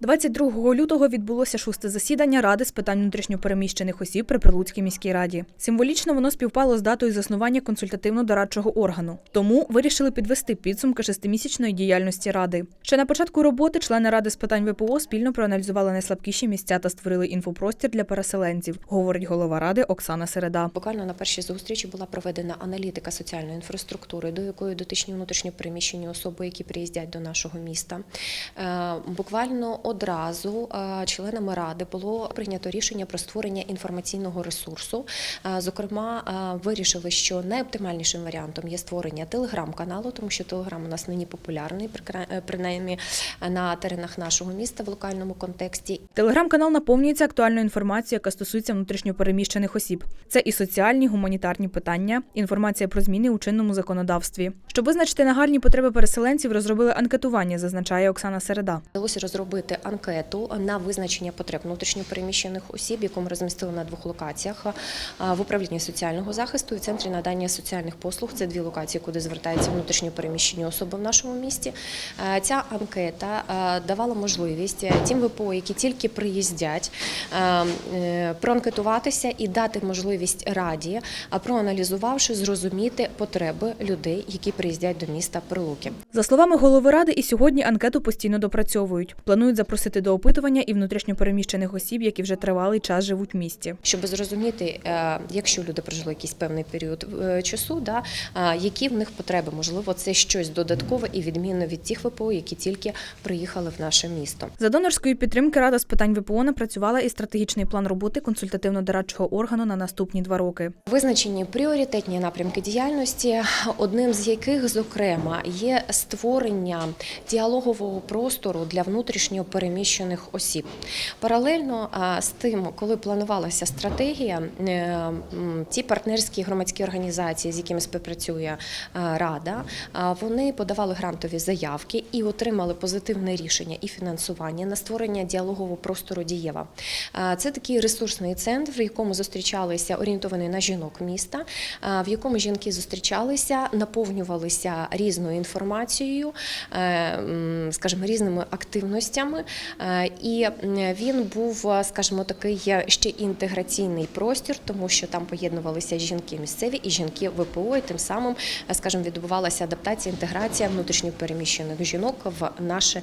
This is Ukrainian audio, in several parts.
22 лютого відбулося шосте засідання Ради з питань внутрішньопереміщених осіб при Прилуцькій міській раді. Символічно воно співпало з датою заснування консультативно-дорадчого органу. Тому вирішили підвести підсумки шестимісячної діяльності ради. Ще на початку роботи члени ради з питань ВПО спільно проаналізували найслабкіші місця та створили інфопростір для переселенців, говорить голова ради Оксана Середа. Буквально на першій зустрічі була проведена аналітика соціальної інфраструктури, до якої дотичні внутрішньо переміщені особи, які приїздять до нашого міста. Е, Буквально одразу е, членами ради було прийнято рішення про створення інформаційного ресурсу. Е, Зокрема, е, вирішили, що найоптимальнішим варіантом є створення телеграм-каналу, тому що телеграм у нас нині популярний, принаймні на теренах нашого міста в локальному контексті. Телеграм-канал наповнюється актуальною інформацією, яка стосується внутрішньопереміщених осіб. Це і соціальні, гуманітарні питання, інформація про зміни у чинному законодавстві. Щоб визначити нагальні потреби переселенців, розробили анкетування, зазначає Оксана Середа. Вдалося розробити анкету на визначення потреб внутрішньопереміщених осіб, яку ми розмістили на двох локаціях в управлінні соціального захисту і в центрі надання соціальних послуг. Це дві локації, куди звертаються внутрішньопереміщені особи в нашому місті. Ця анкета давала можливість е, тим ВПО, які тільки приїздять, е, проанкетуватися і дати можливість раді, проаналізувавши, зрозуміти потреби людей, які приїздять до міста Прилуки. За словами голови ради, і сьогодні анкету постійно допрацьовують. Планують запросити до опитування і внутрішньопереміщених осіб, які вже тривалий час живуть в місті. щоб зрозуміти, е, якщо люди прожили якийсь певний період е, часу, да, які в них потреби. Можливо, це щось додаткове і відмінне від тих ВПО, які тільки приїхали в наше місто. За донорської підтримки Рада з питань ВПО напрацювала і стратегічний план роботи консультативно-дорадчого органу на наступні два роки. Визначені пріоритетні напрямки діяльності, одним з яких, зокрема, є створення діалогового простору для внутрішньо переміщених осіб. Паралельно з тим, коли планувалася стратегія, е, ті партнерські громадські організації, з якими співпрацює рада, вони подавали грантові заявки і отримали позитивне рішення і фінансування на створення діалогового простору Дієва. Це такий ресурсний центр, в якому зустрічалися орієнтований на жінок міста, в якому жінки зустрічалися, наповнювалися різною інформацією, е, скажімо, різними активностями. Е, І він був, е, скажімо, такий е, ще інтеграційний простір, тому що там поєднувалися жінки місцеві і жінки ВПО, і тим самим, скажімо, відбувалася адаптація, інтеграція внутрішньопереміщених жінок в наше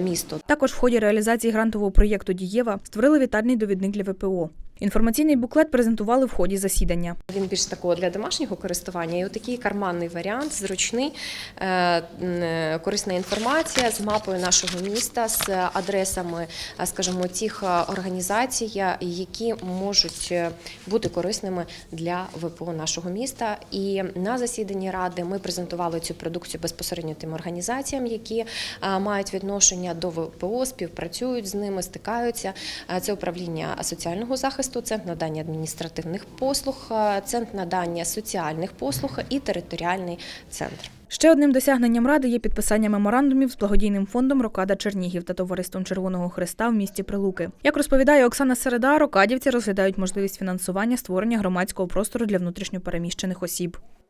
місто. Також в ході реалізації грантового проєкту Дієва створили вітальний довідник для ВПО. Інформаційний буклет презентували в ході засідання. Він більш такого для домашнього користування. І отакий карманний варіант, зручний, е, корисна інформація з мапою нашого міста, з адресами, е, скажімо, тих е, організацій, е, які можуть е, бути корисними для ВПО нашого міста. І на засіданні ради ми презентували цю продукцію безпосередньо тим організаціям, які е, мають відношення до ВПО, співпрацюють з ними, стикаються. Е, Це управління соціального захисту, центр надання адміністративних послуг, е, центр надання соціальних послуг і територіальний центр. Ще одним досягненням ради є підписання меморандумів з благодійним фондом Рокада Чернігів та товариством Червоного Христа в місті Прилуки. Як розповідає Оксана Середа, рокадівці розглядають можливість фінансування створення громадського простору для внутрішньопереміщених осіб.